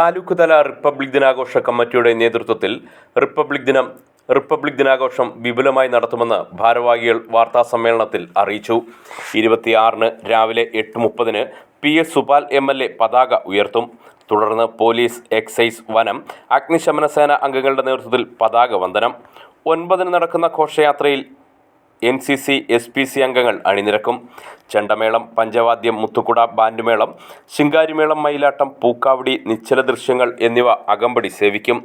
താലൂക്ക് തല റിപ്പബ്ലിക് ദിനാഘോഷ കമ്മിറ്റിയുടെ നേതൃത്വത്തിൽ റിപ്പബ്ലിക് ദിനം റിപ്പബ്ലിക് ദിനാഘോഷം വിപുലമായി നടത്തുമെന്ന് ഭാരവാഹികൾ വാർത്താ സമ്മേളനത്തിൽ അറിയിച്ചു. ഇരുപത്തിയാറിന് രാവിലെ എട്ട് മുപ്പതിന് P S Supal M L A പതാക ഉയർത്തും. തുടർന്ന് പോലീസ് എക്സൈസ് വനം അഗ്നിശമന സേന അംഗങ്ങളുടെ നേതൃത്വത്തിൽ പതാക വന്ദനം. ഒൻപതിന് നടക്കുന്ന ഘോഷയാത്രയിൽ N C C S P C അംഗങ്ങൾ അണിനിരക്കും. ചെണ്ടമേളം പഞ്ചവാദ്യം മുത്തുക്കുട ബാൻഡുമേളം ശിങ്കാരിമേളം മയിലാട്ടം പൂക്കാവടി നിശ്ചല ദൃശ്യങ്ങൾ എന്നിവ അകമ്പടി സേവിക്കും.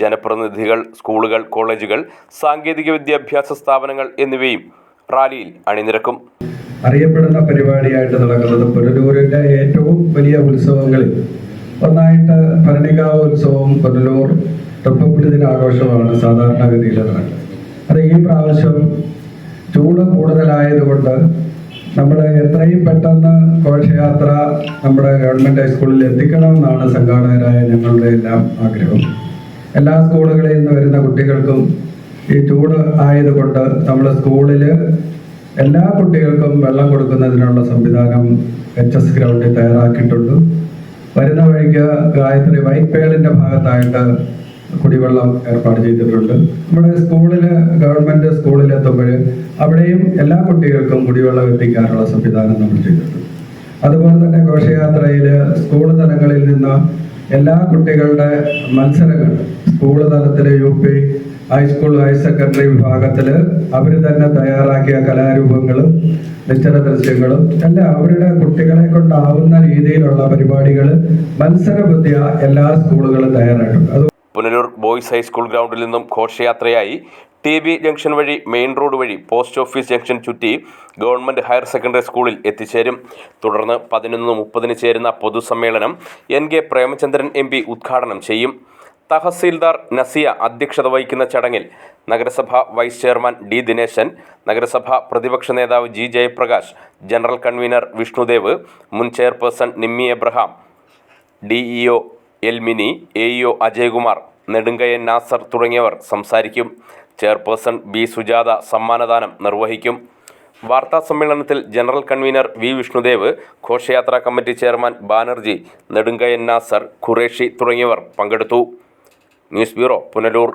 ജനപ്രതിനിധികൾ സ്കൂളുകൾ കോളേജുകൾ സാങ്കേതിക വിദ്യാഭ്യാസ സ്ഥാപനങ്ങൾ എന്നിവയും റാലിയിൽ അണിനിരക്കും. അറിയപ്പെടുന്ന പരിപാടിയായിട്ട് നടക്കുന്നത് പുനലൂരിന്റെ ഏറ്റവും വലിയ ഉത്സവങ്ങളിൽ ഒന്നായിട്ട് ഭരണികാവ് ഉത്സവം പുനലൂർ റിപ്പബ്ലിക് ദിനാഘോഷമാണ് സാധാരണഗതിയിൽ നടക്കുന്നത്. അത് ഈ പ്രാവശ്യം ചൂട് കൂടുതലായതുകൊണ്ട് നമ്മൾ എത്രയും പെട്ടെന്ന് ഘോഷയാത്ര നമ്മുടെ ഗവൺമെന്റ് ഹൈസ്കൂളിൽ എത്തിക്കണം എന്നാണ് സംഘാടകരായ ഞങ്ങളുടെ എല്ലാം ആഗ്രഹം. എല്ലാ സ്കൂളുകളിൽ നിന്ന് വരുന്ന കുട്ടികൾക്കും ഈ ചൂട് ആയതുകൊണ്ട് നമ്മൾ സ്കൂളിൽ എല്ലാ കുട്ടികൾക്കും വെള്ളം കൊടുക്കുന്നതിനുള്ള സംവിധാനം എച്ച് എസ് ഗ്രൗണ്ടിൽ തയ്യാറാക്കിയിട്ടുണ്ട്. വരുന്ന വഴിക്ക് ഗായത്രി വൈപ്പേളിന്റെ ഭാഗത്തായിട്ട് കുടിവെള്ളം ഏർപ്പാട് ചെയ്തിട്ടുണ്ട്. നമ്മുടെ സ്കൂളിൽ ഗവൺമെന്റ് സ്കൂളിൽ എത്തുമ്പോൾ അവിടെയും എല്ലാ കുട്ടികൾക്കും കുടിവെള്ളം എത്തിക്കാനുള്ള സംവിധാനം നമ്മൾ ചെയ്തിട്ടുണ്ട്. അതുപോലെ തന്നെ ഘോഷയാത്രയിൽ സ്കൂൾ തലങ്ങളിൽ നിന്ന് എല്ലാ കുട്ടികളുടെ മത്സരങ്ങൾ സ്കൂൾ തലത്തിൽ U P high school higher secondary വിഭാഗത്തിൽ അവർ തന്നെ തയ്യാറാക്കിയ കലാരൂപങ്ങളും നിശ്ചല ദൃശ്യങ്ങളും എല്ലാം അവരുടെ കുട്ടികളെ കൊണ്ടാവുന്ന രീതിയിലുള്ള പരിപാടികൾ മത്സരബുദ്ധിയ എല്ലാ സ്കൂളുകളും തയ്യാറായിട്ടുണ്ട്. പുനലൂർ ബോയ്സ് ഹൈസ്കൂൾ ഗ്രൗണ്ടിൽ നിന്നും ഘോഷയാത്രയായി ടി ബി ജംഗ്ഷൻ വഴി മെയിൻ റോഡ് വഴി പോസ്റ്റ് ഓഫീസ് ജംഗ്ഷൻ ചുറ്റി ഗവൺമെന്റ് ഹയർ സെക്കൻഡറി സ്കൂളിൽ എത്തിച്ചേരും. തുടർന്ന് പതിനൊന്ന് മുപ്പതിന് ചേരുന്ന പൊതുസമ്മേളനം N K Premachandran M P ഉദ്ഘാടനം ചെയ്യും. തഹസീൽദാർ നസിയ അധ്യക്ഷത വഹിക്കുന്ന ചടങ്ങിൽ നഗരസഭ വൈസ് ചെയർമാൻ ഡി ദിനേശൻ നഗരസഭ പ്രതിപക്ഷ നേതാവ് G Jayaprakash general convener Vishnudev മുൻ chairperson Nimmi Abraham D E O L Mini A EO Ajayakumar Nedungayan Nasar തുടങ്ങിയവർ സംസാരിക്കും. ചെയർപേഴ്സൺ ബി സുജാത സമ്മാനദാനം നിർവഹിക്കും. വാർത്താ സമ്മേളനത്തിൽ ജനറൽ കൺവീനർ വി വിഷ്ണുദേവ് ഘോഷയാത്രാ കമ്മിറ്റി ചെയർമാൻ ബാനർജി നെടുങ്കയൻ നാസർ ഖുറേഷി തുടങ്ങിയവർ പങ്കെടുത്തു. News bureau Punalur.